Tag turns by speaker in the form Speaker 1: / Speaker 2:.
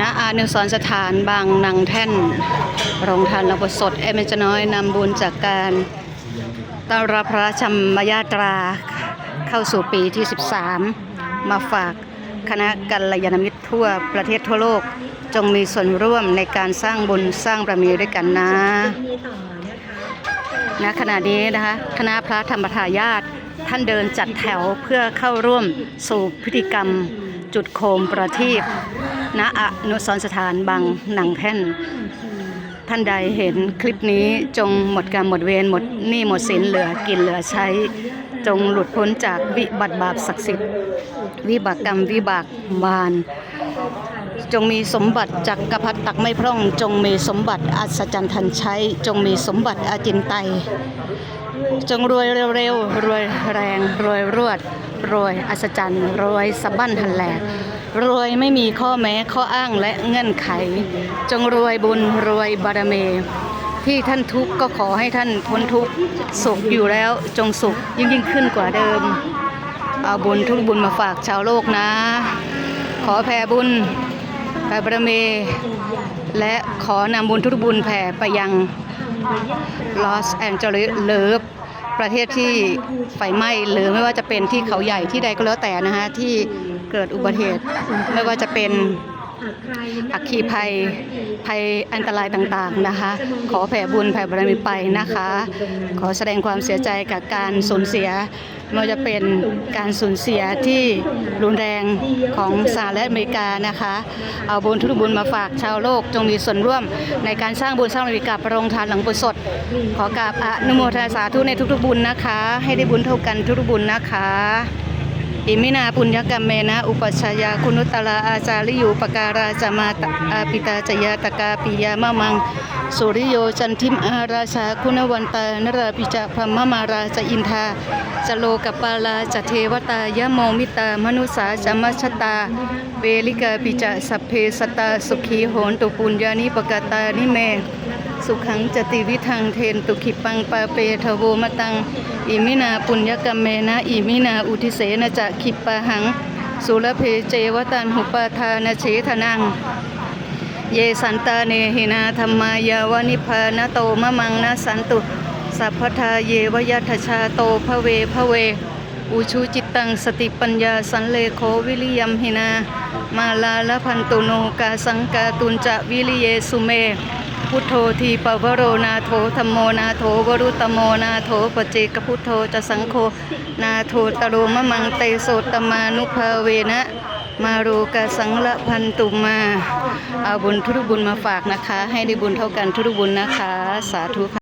Speaker 1: ณอานุสรสถานบางนางแท่นโรงทานนบสดเอเมนจน้อยนำบุญจากการต้อนรับพระชัมยาตราเข้าสู่ปีที่ 13 มาฝากคณะกัลยาณมิตรทั่วประเทศทั่วโลกจงมีส่วนร่วมในการสร้างบุญสร้างบารมีด้วยกันนะณขณะนี้นะคะคณะพระธรรมทายาทท่านเดินจัดแถวเพื่อเข้าร่วมสู่พิธีกรรม จุดโคมประทีปณอนุสรสถานบางหนังแท่น ท่านใดเห็นคลิปนี้จงหมดกรรมหมดเวรหมดหนี้หมดสินเหลือกินเหลือใช้ จงหลุดพ้นจากวิบัติบาปศักดิ์สิทธิ์ วิบากกรรมวิบากบาน จงมีสมบัติจักกรพรรดิตักไม่พร่อง จงมีสมบัติอัศจรรย์ทันใช้ จงมีสมบัติอาจินไต จงรวยเร็วๆ รวยแรง รวยรวด รวยอัศจรรย์ รวยสะบั้นหันแหลกรวยไม่มีข้อแม้ข้ออ้างและเงื่อนไข จงรวยบุญรวยบารมีที่ท่านทุกข์ก็ขอให้ท่านพ้นทุกข์สุขอยู่แล้วจงสุขยิ่งยิ่งขึ้นกว่าเดิม เอาบุญทุกบุญมาฝากชาวโลกนะ ขอแผ่บุญ แผ่บารมีและขอนำบุญทุกบุญแผ่ไปยังลอสแองเจลิสเลิฟประเทศที่ไฟไหม้หรือไม่ว่าจะเป็นที่เขาใหญ่ที่ใดก็แล้วแต่นะฮะที่เกิดอุบัติเหตุไม่ว่าจะเป็น อัคคีภัยภัยอันตรายต่างๆนะคะ ขอแผ่บุญแผ่บารมีไปนะคะ ขอแสดงความเสียใจกับการสูญเสียไม่ว่าจะเป็นการสูญเสียที่รุนแรงของสหรัฐอเมริกานะคะ เอาบุญทุกบุญมาฝากชาวโลกจงมีส่วนร่วมในการสร้างบุญสร้างบารมีกับโรงทานหลังบุญสด ขอกราบอนุโมทนาสาธุในทุกๆบุญนะคะ ให้ได้บุญเท่ากันทุกๆบุญนะคะ อิมินาปุญญกรรมเมนะอุปัชายาคุณุตลาอาจาริยูปการาจามาตอาปิตาจยาตกาปิยามะมังสุริโยจันทิมอาราชาคุณวันตานราปิจพรมมาราจอินทาจโลกปาลาจเทวตายะโมมิตามนุสาจมัชตา เวลิกาปิจสัพเพสตาสุขีโหนตุปุญญานิปกตานิเม สุขังจติวิทังเทนตุขิปังปาเปทโวมตัง อิมินาปุญญกรรมเมนะ อิมินาอุทิเสนะจะขิปปะหัง สุรเพเจวตันหุปาทานเฉทนัง เยสันตาเนหินาธรรมายาวนิพพานโตมะมังนะสันตุ สัพพทาเยวยัตชาโตภเวภเวอุชูจิตตังสติปัญญาสันเลโควิริยมหินา มาลาละพันตุโนกาสังกาตุนจะวิริเยสุเม พุทโธทีปวโรนาโถธรรมโมนาโถวรุตโมนาโถปเจกพุทโธจะสังโฆนาโถตโรมะมังเตโสตมานุภาเวนะ มารูกาสังละพันตุมาเอาบุญทุกบุญมาฝากนะคะ ให้ได้บุญเท่ากันทุกบุญนะคะ สาธุ